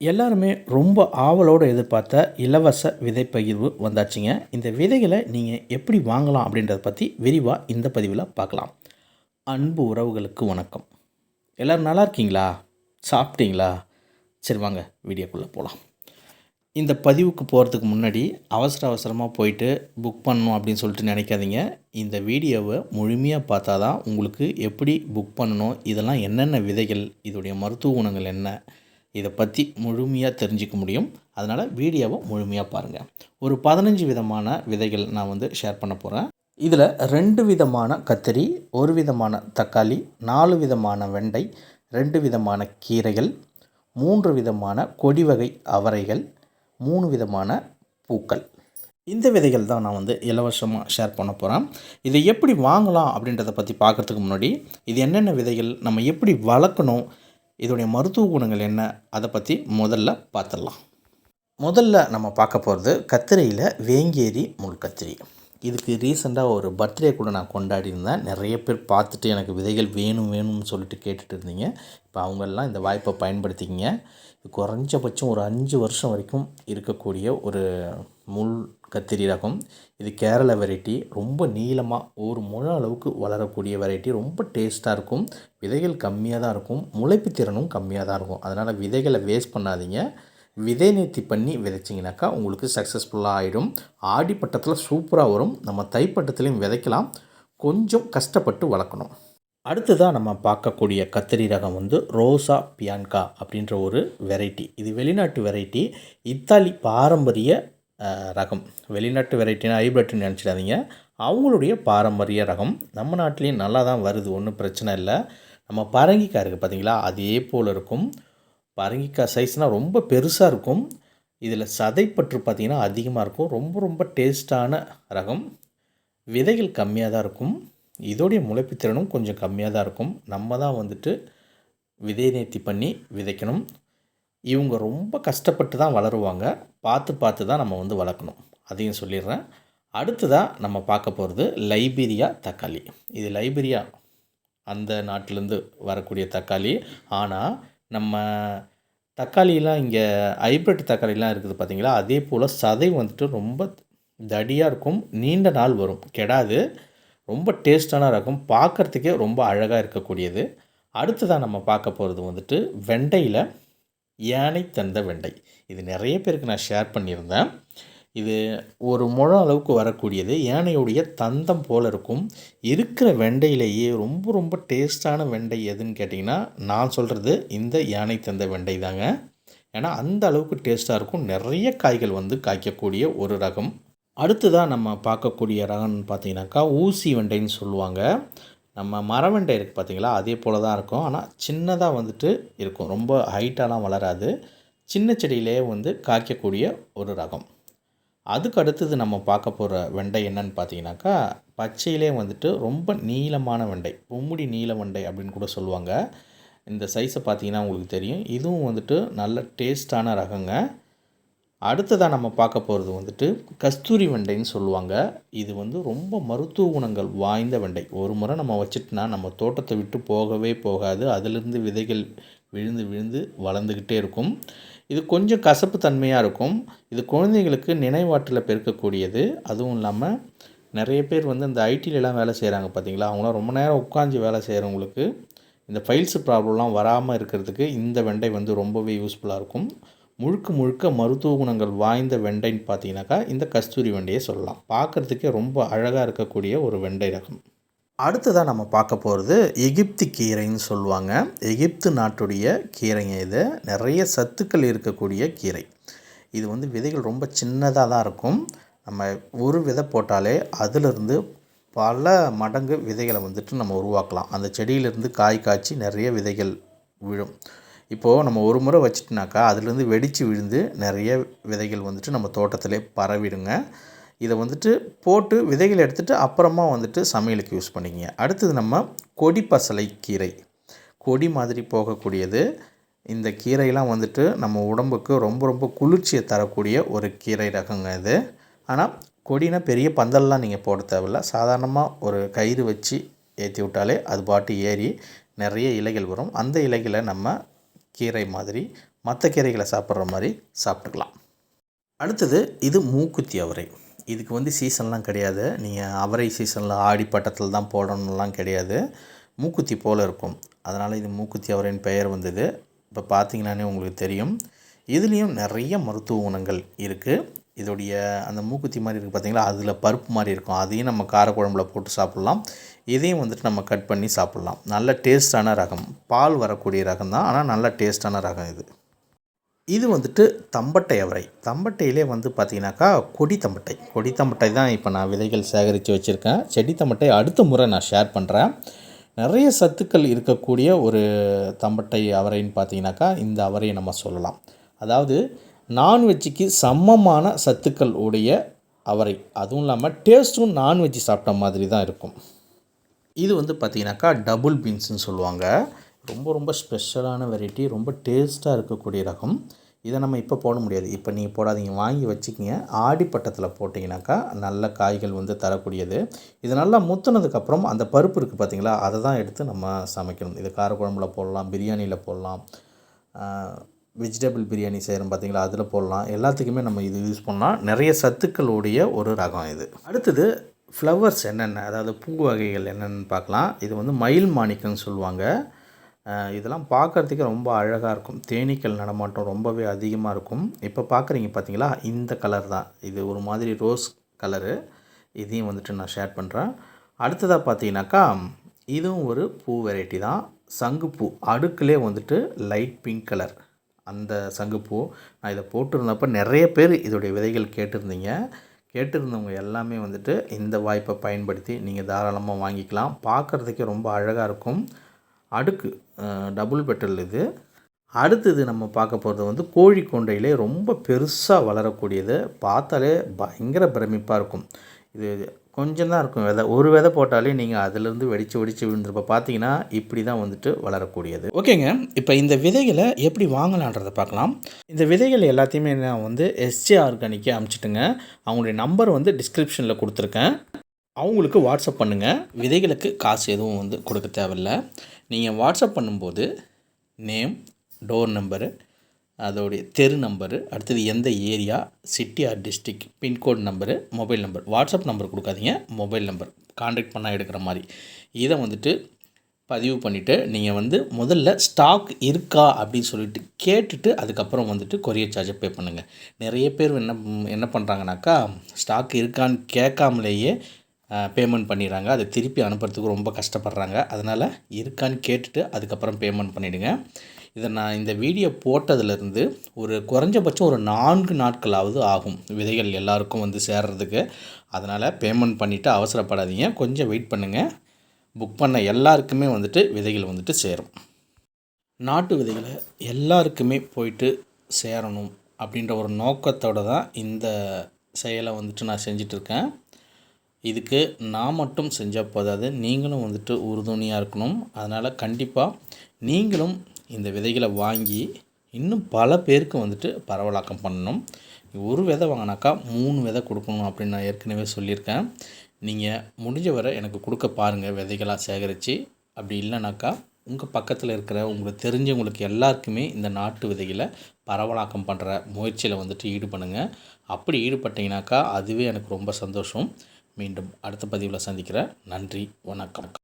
எல்லாருமே ரொம்ப ஆவலோடு எதிர்பார்த்த இலவச விதை பகிர்வு வந்தாச்சுங்க. இந்த விதைகளை நீங்கள் எப்படி வாங்கலாம் அப்படின்றத பற்றி விரிவாக இந்த பதிவில் பார்க்கலாம். அன்பு உறவுகளுக்கு வணக்கம். எல்லோரும் நல்லா இருக்கீங்களா? சாப்பிட்டீங்களா? சரி வாங்க வீடியோக்குள்ளே போகலாம் இந்த பதிவுக்கு போகிறதுக்கு முன்னாடி அவசர அவசரமாக போயிட்டு புக் பண்ணணும் அப்படின்னு சொல்லிட்டு நினைக்காதீங்க. இந்த வீடியோவை முழுமையாக பார்த்தா தான் உங்களுக்கு எப்படி புக் பண்ணணும் இதெல்லாம் என்னென்ன விதைகள் இதோடைய மருத்துவ குணங்கள் என்ன இதை பற்றி முழுமையாக தெரிஞ்சிக்க முடியும். அதனால் வீடியோவை முழுமையாக பாருங்கள் ஒரு பதினஞ்சு விதமான விதைகள் நான் வந்து ஷேர் பண்ண போகிறேன் இதில் ரெண்டு விதமான கத்திரி ஒரு விதமான தக்காளி நாலு விதமான வெண்டை ரெண்டு விதமான கீரைகள் மூன்று விதமான கொடி வகை அவரைகள் மூணு விதமான பூக்கள். இந்த விதைகள் தான் நான் வந்து இலவசமாக ஷேர் பண்ண போகிறேன் இதை எப்படி வாங்கலாம் அப்படின்றத பற்றி பார்க்குறதுக்கு முன்னாடி இது என்னென்ன விதைகள் நம்ம எப்படி வளர்க்கணும் இதோடைய மருத்துவ குணங்கள் என்ன? அதை பற்றி முதல்ல பார்த்துடலாம். முதல்ல நம்ம பார்க்க போகிறது கத்திரையில் வேங்கேரி முள் கத்திரி. இதுக்கு ரீசெண்டாக ஒரு பர்த்டே கூட நான் கொண்டாடி இருந்தேன் நிறைய பேர் பார்த்துட்டு எனக்கு விதைகள் வேணும் வேணும்னு சொல்லிட்டு கேட்டுட்டு இருந்தீங்க. இப்போ அவங்கெல்லாம் இந்த வாய்ப்பை பயன்படுத்திக்கிங்க. குறைஞ்சபட்சம் ஒரு அஞ்சு வருஷம் வரைக்கும் இருக்கக்கூடிய ஒரு முள் கத்திரி ரகம் இது கேரள வெரைட்டி. ரொம்ப நீளமாக ஒரு முழ அளவுக்கு வளரக்கூடிய வெரைட்டி. ரொம்ப டேஸ்ட்டாக இருக்கும். விதைகள் கம்மியாக தான் இருக்கும். முளைப்பு திறனும் கம்மியாக தான் இருக்கும். அதனால் விதைகளை வேஸ்ட் பண்ணாதீங்க. விதை நீர்த்தி பண்ணி விதைச்சிங்கனாக்கா உங்களுக்கு சக்ஸஸ்ஃபுல்லாக ஆகிடும் ஆடிப்பட்டத்தில் சூப்பராக வரும். நம்ம தைப்பட்டத்துலேயும் விதைக்கலாம். கொஞ்சம் கஷ்டப்பட்டு வளர்க்கணும். அடுத்ததாக நம்ம பார்க்கக்கூடிய கத்திரி ரகம் வந்து ரோசா பியான்கா அப்படின்ற ஒரு வெரைட்டி. இது வெளிநாட்டு வெரைட்டி. இத்தாலி பாரம்பரிய ரகம். வெளிநாட்டு வெரைட்டினா ஹைப்ரிட்னு நினச்சிடாதீங்க. அவங்களுடைய பாரம்பரிய ரகம். நம்ம நாட்டிலையும் நல்லா தான் வருது. ஒன்றும் பிரச்சனை இல்லை. நம்ம பரங்கிக்காய் இருக்குது பார்த்தீங்களா அதே போல் இருக்கும். பரங்கிக்காய் சைஸ்னால் ரொம்ப பெருசாக இருக்கும். இதில் சதைப்பற்று பார்த்திங்கன்னா அதிகமாக இருக்கும். ரொம்ப ரொம்ப டேஸ்ட்டான ரகம். விதைகள் கம்மியாக தான் இருக்கும். இதோடைய முளைப்புத்திறனும் கொஞ்சம் கம்மியாக தான் இருக்கும். நம்ம தான் வந்துட்டு விதை நேர்த்தி பண்ணி விதைக்கணும். இவங்க ரொம்ப கஷ்டப்பட்டு தான் வளருவாங்க. பார்த்து பார்த்து தான் நம்ம வந்து வளர்க்கணும். அதையும் சொல்லிடுறேன். அடுத்ததாக நம்ம பார்க்க போகிறது லைபீரியா தக்காளி. இது லைபீரியா அந்த நாட்டிலேருந்து வரக்கூடிய தக்காளி. ஆனால் நம்ம தக்காளிலாம் இங்கே ஹைப்ரிட் தக்காளிலாம் இருக்குது பார்த்திங்களா? அதே போல் சதை வந்துட்டு ரொம்ப தடியாக இருக்கும். நீண்ட நாள் வரும். கெடாது. ரொம்ப டேஸ்டான இருக்கும். பார்க்குறதுக்கே ரொம்ப அழகாக இருக்கக்கூடியது. அடுத்ததாக நம்ம பார்க்க போகிறது வந்துட்டு வெண்டையில் யானை தந்த வெண்டை. இது நிறைய பேருக்கு நான் ஷேர் பண்ணியிருந்தேன். இது ஒரு முழம் அளவுக்கு வரக்கூடியது. யானையுடைய தந்தம் போல் இருக்கும். இருக்கிற வெண்டையிலேயே ரொம்ப ரொம்ப டேஸ்டான வெண்டை எதுன்னு கேட்டிங்கன்னா நான் சொல்கிறது இந்த யானை தந்த வெண்டை தாங்க. ஏன்னா அந்த அளவுக்கு டேஸ்ட்டாக இருக்கும். நிறைய காய்கள் வந்து காய்க்கக்கூடிய ஒரு ரகம். அடுத்ததாக நம்ம பார்க்கக்கூடிய ரகம்னு பார்த்தீங்கன்னாக்கா ஊசி வெண்டைன்னு சொல்லுவாங்க. நம்ம மரவெண்டை இருக்குது பார்த்தீங்களா? அதே போல் தான் இருக்கும். ஆனால் சின்னதாக வந்துட்டு இருக்கும். ரொம்ப ஹைட்டாலாம் வளராது. சின்ன செடியிலே வந்து காய்க்கக்கூடிய ஒரு ரகம். அதுக்கு அடுத்தது நம்ம பார்க்க போகிற வெண்டை என்னன்னு பார்த்தீங்கன்னாக்கா பச்சையிலே வந்துட்டு ரொம்ப நீளமான வெண்டை. பொம்முடி நீல வெண்டை அப்படின்னு கூட சொல்லுவாங்க. இந்த சைஸை பார்த்தீங்கன்னா உங்களுக்கு தெரியும். இதுவும் வந்துட்டு நல்ல டேஸ்டான ரகங்க. அடுத்ததாக நம்ம பார்க்க போகிறது வந்துட்டு கஸ்தூரி வெண்டைன்னு சொல்லுவாங்க. இது வந்து ரொம்ப மருத்துவ குணங்கள் வாய்ந்த வெண்டை. ஒரு முறை நம்ம வச்சுட்டுனா நம்ம தோட்டத்தை விட்டு போகவே போகாது. அதிலிருந்து விதைகள் விழுந்து விழுந்து வளர்ந்துக்கிட்டே இருக்கும். இது கொஞ்சம் கசப்பு தன்மையாக இருக்கும். இது குழந்தைங்களுக்கு நினைவாற்றலை பெருக்கக்கூடியது. அதுவும் இல்லாமல் நிறைய பேர் வந்து இந்த ஐடியிலலாம் வேலை செய்கிறாங்க பார்த்தீங்களா அவங்களாம் ரொம்ப நேரம் உட்காந்து வேலை செய்கிறவங்களுக்கு இந்த ஃபைல்ஸ் ப்ராப்ளம்லாம் வராமல் இருக்கிறதுக்கு இந்த வெண்டை வந்து ரொம்பவே யூஸ்ஃபுல்லாக இருக்கும். முழுக்க முழுக்க மருத்துவ குணங்கள் வாய்ந்த வெண்டைன்னு பார்த்தீங்கன்னாக்கா இந்த கஸ்தூரி வெண்டையை சொல்லலாம். பார்க்குறதுக்கே ரொம்ப அழகாக இருக்கக்கூடிய ஒரு வெண்டை ரகம். அடுத்ததாக நம்ம பார்க்க போகிறது எகிப்து கீரைன்னு சொல்லுவாங்க. எகிப்து நாட்டுடைய கீரைங்க இது. நிறைய சத்துக்கள் இருக்கக்கூடிய கீரை. இது வந்து விதைகள் ரொம்ப சின்னதாக தான் இருக்கும். நம்ம ஒரு விதை போட்டாலே அதிலிருந்து பல மடங்கு விதைகளை வந்துட்டு நம்ம உருவாக்கலாம். அந்த செடியிலேருந்து காய் காய்ச்சி நிறைய விதைகள் விழும். இப்போது நம்ம ஒரு முறை வச்சிட்டோனாக்கா அதுலேருந்து வெடித்து விழுந்து நிறைய விதைகள் வந்துட்டு நம்ம தோட்டத்திலே பரவிடுங்க. இதை வந்துட்டு போட்டு விதைகள் எடுத்துகிட்டு அப்புறமா வந்துட்டு சமையலுக்கு யூஸ் பண்ணிக்கிங்க. அடுத்தது நம்ம கொடி பசலை கீரை. கொடி மாதிரி போகக்கூடியது. இந்த கீரையெல்லாம் வந்துட்டு நம்ம உடம்புக்கு ரொம்ப ரொம்ப குளிர்ச்சியை தரக்கூடிய ஒரு கீரை ரகங்க இது. ஆனால் கொடினா பெரிய பந்தல்லாம் நீங்கள் போட தேவையில்ல. சாதாரணமாக ஒரு கயிறு வச்சு ஏற்றி விட்டாலே அது பாட்டு ஏறி நிறைய இலைகள் வரும். அந்த இலைகளை நம்ம கீரை மாதிரி மற்ற கீரைகளை சாப்பிட்ற மாதிரி சாப்பிட்டுக்கலாம். அடுத்தது இது மூக்குத்தி அவரை. இதுக்கு வந்து சீசன்லாம் கிடையாது. நீங்கள் அவரை சீசனில் ஆடி பட்டத்தில் தான் போடணும்லாம் கிடையாது. மூக்குத்தி போல் இருக்கும். அதனால் இது மூக்குத்தி அவரின் பெயர் வந்தது. இப்போ பார்த்தீங்கன்னானே உங்களுக்கு தெரியும். இதுலேயும் நிறைய மருத்துவ குணங்கள் இருக்குது இதோடைய அந்த மூக்குத்தி மாதிரி இருக்குது பார்த்தீங்களா? அதில் பருப்பு மாதிரி இருக்கும். அதையும் நம்ம காரக்குழம்புல போட்டு சாப்பிட்லாம். இதையும் வந்துட்டு நம்ம கட் பண்ணி சாப்பிட்லாம். நல்ல டேஸ்ட்டான ரகம். பால் வரக்கூடிய ரகம் தான். ஆனால் நல்ல டேஸ்ட்டான ரகம் இது. இது வந்துட்டு தம்பட்டை அவரை. தம்பட்டையிலே வந்து பார்த்தீங்கன்னாக்கா கொடி தம்பட்டை. கொடி தம்பட்டை தான் இப்போ நான் விதைகள் சேகரித்து வச்சுருக்கேன். செடி தம்பட்டை அடுத்த முறை நான் ஷேர் பண்ணுறேன் நிறைய சத்துக்கள் இருக்கக்கூடிய ஒரு தம்பட்டை அவரைன்னு பார்த்தீங்கன்னாக்கா இந்த அவரையை நம்ம சொல்லலாம். அதாவது நான்வெஜ்ஜுக்கு சமமான சத்துக்கள் உடைய அவரை. அதுவும் இல்லாமல் டேஸ்ட்டும் நான்வெஜ் சாப்பிட்ட மாதிரி தான் இருக்கும். இது வந்து பார்த்திங்கனாக்கா டபுள் பீன்ஸ்னு சொல்லுவாங்க. ரொம்ப ரொம்ப ஸ்பெஷலான வெரைட்டி ரொம்ப டேஸ்ட்டாக இருக்கக்கூடிய ரகம். இதை நம்ம இப்போ போட முடியாது. இப்போ நீங்கள் போடாதீங்க. வாங்கி வச்சுக்கிங்க. ஆடிப்பட்டத்தில் போட்டிங்கனாக்கா நல்ல காய்கள் வந்து தரக்கூடியது. இது நல்லா முத்துனதுக்கப்புறம் அந்த பருப்பு இருக்குது பார்த்திங்களா அதை தான் எடுத்து நம்ம சமைக்கணும். இது காரக்குழம்புல போடலாம் பிரியாணியில் போடலாம். வெஜிடபிள் பிரியாணி செய்கிறோம் பார்த்தீங்களா அதில் போடலாம். எல்லாத்துக்குமே நம்ம இது யூஸ் பண்ணலாம். நிறைய சத்துக்களுடைய ஒரு ரகம் இது. அடுத்தது ஃப்ளவர்ஸ் என்னென்ன? அதாவது பூ வகைகள் என்னென்னு பார்க்கலாம். இது வந்து மயில் மாணிக்கம்னு சொல்லுவாங்க. இதெல்லாம் பார்க்குறதுக்கு ரொம்ப அழகாக இருக்கும். தேனீக்கள் நடமாட்டம் ரொம்பவே அதிகமாக இருக்கும். இப்போ பார்க்குறீங்க பார்த்தீங்களா இந்த கலர் தான். இது ஒரு மாதிரி ரோஸ் கலரு இதையும் வந்துட்டு நான் ஷேர் பண்ணுறேன் அடுத்ததாக பார்த்தீங்கன்னாக்கா இதுவும் ஒரு பூ வெரைட்டி தான். சங்குப்பூ. அடுக்குலே வந்துட்டு லைட் பிங்க் கலர் அந்த சங்குப்பூ நான் இதை போட்டிருந்தப்போ நிறைய பேர் இதோடைய விதைகள் கேட்டிருந்தீங்க. கேட்டிருந்தவங்க எல்லாமே வந்துட்டு இந்த வாய்ப்பை பயன்படுத்தி நீங்கள் தாராளமாக வாங்கிக்கலாம். பார்க்குறதுக்கே ரொம்ப அழகாக இருக்கும். அடுக்கு டபுள் பெட்டல் இது. அடுத்தது நம்ம பார்க்க போகிறது வந்து கோழி கொண்டையிலே ரொம்ப பெருசாக வளரக்கூடியது. பார்த்தாலே பயங்கர பிரமிப்பாக இருக்கும். இது கொஞ்சம் தான் இருக்கும் விதை. ஒரு விதை போட்டாலே நீங்கள் அதிலேருந்து வெடித்து வெடித்து விழுந்துருப்ப. பார்த்தீங்கன்னா இப்படி தான் வந்துட்டு வளரக்கூடியது. ஓகேங்க. இப்போ இந்த விதைகளை எப்படி வாங்கலான்றதை பார்க்கலாம் இந்த விதைகள் எல்லாத்தையுமே நான் வந்து எஸ்ஜே ஆர்கானிக்கே அமுச்சிட்டுங்க. அவங்களுடைய நம்பர் வந்து டிஸ்கிரிப்ஷனில் கொடுத்துருக்கேன். அவங்களுக்கு வாட்ஸ்அப் பண்ணுங்கள் விதைகளுக்கு காசு எதுவும் வந்து கொடுக்க தேவையில்ல. நீங்கள் வாட்ஸ்அப் பண்ணும்போது நேம் டோர் நம்பரு அதோடைய தெரு நம்பரு அடுத்தது எந்த area city or district pincode number mobile number. WhatsApp number கொடுக்காதீங்க மொபைல் நம்பர். கான்டாக்ட் பண்ணால் எடுக்கிற மாதிரி. இதை வந்துட்டு பதிவு பண்ணிவிட்டு நீங்கள் வந்து முதல்ல ஸ்டாக் இருக்கா அப்படின்னு சொல்லிட்டு கேட்டுட்டு அதுக்கப்புறம் வந்துட்டு கொரியர் சார்ஜை பே பண்ணுங்கள் நிறைய பேர் என்ன என்ன பண்ணுறாங்கனாக்கா ஸ்டாக் இருக்கான்னு கேட்காமலேயே பேமெண்ட் பண்ணிடுறாங்க. அதை திருப்பி அனுப்புறதுக்கு ரொம்ப கஷ்டப்படுறாங்க. அதனால் இருக்கான்னு கேட்டுட்டு அதுக்கப்புறம் பேமெண்ட் பண்ணிவிடுங்க இதை நான் இந்த வீடியோ போட்டதுலேருந்து ஒரு குறைஞ்சபட்சம் ஒரு நான்கு நாட்களாவது ஆகும் விதைகள் எல்லாருக்கும் வந்து சேர்றதுக்கு. அதனால் பேமெண்ட் பண்ணிவிட்டு அவசரப்படாதீங்க. கொஞ்சம் வெயிட் பண்ணுங்கள் புக் பண்ண எல்லாருக்குமே வந்துட்டு விதைகள் வந்துட்டு சேரும். நாட்டு விதைகளை எல்லாருக்குமே போயிட்டு சேரணும் அப்படின்ற ஒரு நோக்கத்தோடு தான் இந்த செயலை வந்துட்டு நான் செஞ்சிட்ருக்கேன். இதுக்கு நான் மட்டும் செஞ்சால் போதாது. நீங்களும் வந்துட்டு உறுதுணையாக இருக்கணும். அதனால் கண்டிப்பாக நீங்களும் இந்த விதைகளை வாங்கி இன்னும் பல பேருக்கு வந்துட்டு பரவலாக்கம் பண்ணணும். ஒரு விதை வாங்கினாக்கா மூணு விதை கொடுக்கணும் அப்படின்னு நான் ஏற்கனவே சொல்லியிருக்கேன். நீங்கள் முடிஞ்ச வரை எனக்கு கொடுக்க பாருங்கள் விதைகளாக சேகரித்து அப்படி இல்லைனாக்கா உங்கள் பக்கத்தில் இருக்கிற உங்களுக்கு தெரிஞ்சவங்களுக்கு எல்லாருக்குமே இந்த நாட்டு விதைகளை பரவலாக்கம் பண்ணுற முயற்சியில் வந்துட்டு ஈடுபடுங்க. அப்படி ஈடுபட்டிங்கனாக்கா அதுவே எனக்கு ரொம்ப சந்தோஷம். மீண்டும் அடுத்த பதிவில் சந்திக்கிறேன். நன்றி வணக்கம்.